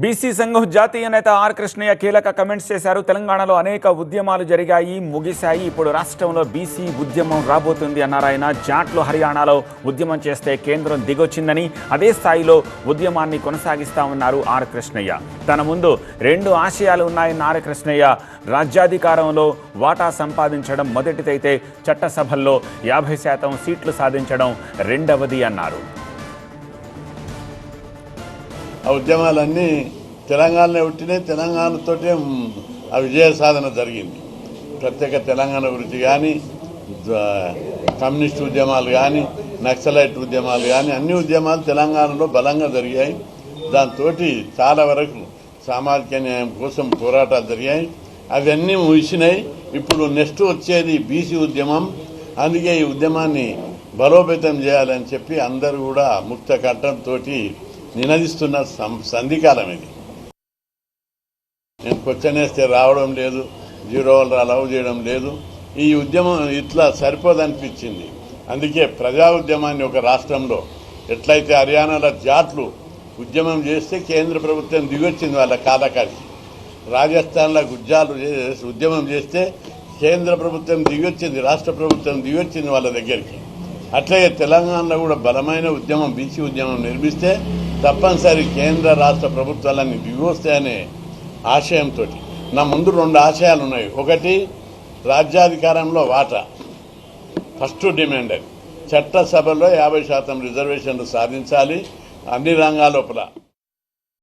BC సంఘం జాతీయ నేత ఆర్ కృష్ణయ్య కీలక కమెంట్స్ చేశారు. తెలంగాణలో అనేక ఉద్యమాలు జరిగాయి ముగిశాయి. ఇప్పుడు రాష్ట్రంలో బీసీ ఉద్యమం రాబోతుంది అన్నారు ఆయన. జాట్లు హర్యానాలో ఉద్యమం చేస్తే కేంద్రం దిగొచ్చిందని అదే స్థాయిలో ఉద్యమాన్ని కొనసాగిస్తామన్నారు ఆర్ కృష్ణయ్య. తన ముందు రెండు ఆశయాలు ఉన్నాయన్న ఆర్ కృష్ణయ్య. రాజ్యాధికారంలో వాటా సంపాదించడం మొదటిదైతే చట్టసభల్లో యాభై శాతం సీట్లు సాధించడం రెండవది అన్నారు. ఆ ఉద్యమాలన్నీ తెలంగాణలో పుట్టినాయి. తెలంగాణతోటే ఆ విజయ సాధన జరిగింది. ప్రత్యేక తెలంగాణ గురించి కానీ కమ్యూనిస్ట్ ఉద్యమాలు కానీ నక్సలైట్ ఉద్యమాలు కానీ అన్ని ఉద్యమాలు తెలంగాణలో బలంగా జరిగాయి. దాంతో చాలా వరకు సామాజిక న్యాయం కోసం పోరాటాలు జరిగాయి. అవన్నీ ముగిసినాయి. ఇప్పుడు నెక్స్ట్ వచ్చేది బీసీ ఉద్యమం. అందుకే ఈ ఉద్యమాన్ని బలోపేతం చేయాలని చెప్పి అందరూ కూడా ముక్త కట్టంతో నినదిస్తున్న సం- సంధికాలం ఇది. నేను క్వశ్చన్ వేస్తే రావడం లేదు జీరో వాళ్ళు అలవ్ చేయడం లేదు. ఈ ఉద్యమం ఇట్లా సరిపోదనిపించింది. అందుకే ప్రజా ఉద్యమాన్ని ఒక రాష్ట్రంలో ఎట్లయితే హర్యానాలో జాట్లు ఉద్యమం చేస్తే కేంద్ర ప్రభుత్వం దిగొచ్చింది వాళ్ళ కాలకాడికి రాజస్థాన్లో గుజ్జాలు ఉద్యమం చేస్తే కేంద్ర ప్రభుత్వం దిగొచ్చింది రాష్ట్ర ప్రభుత్వం దిగొచ్చింది వాళ్ళ దగ్గరికి. అట్లాగే తెలంగాణలో కూడా బలమైన ఉద్యమం బీసీ ఉద్యమం నిర్మిస్తే తప్పనిసరి కేంద్ర రాష్ట్ర ప్రభుత్వాలన్నీ దిగొస్తాయనే ఆశయంతో నా ముందు రెండు ఆశయాలు ఉన్నాయి. ఒకటి రాజ్యాధికారంలో వాటా. ఫస్ట్ డిమాండ్ అది. చట్టసభలో యాభై శాతం రిజర్వేషన్లు సాధించాలి. అన్ని రంగాల లోపల.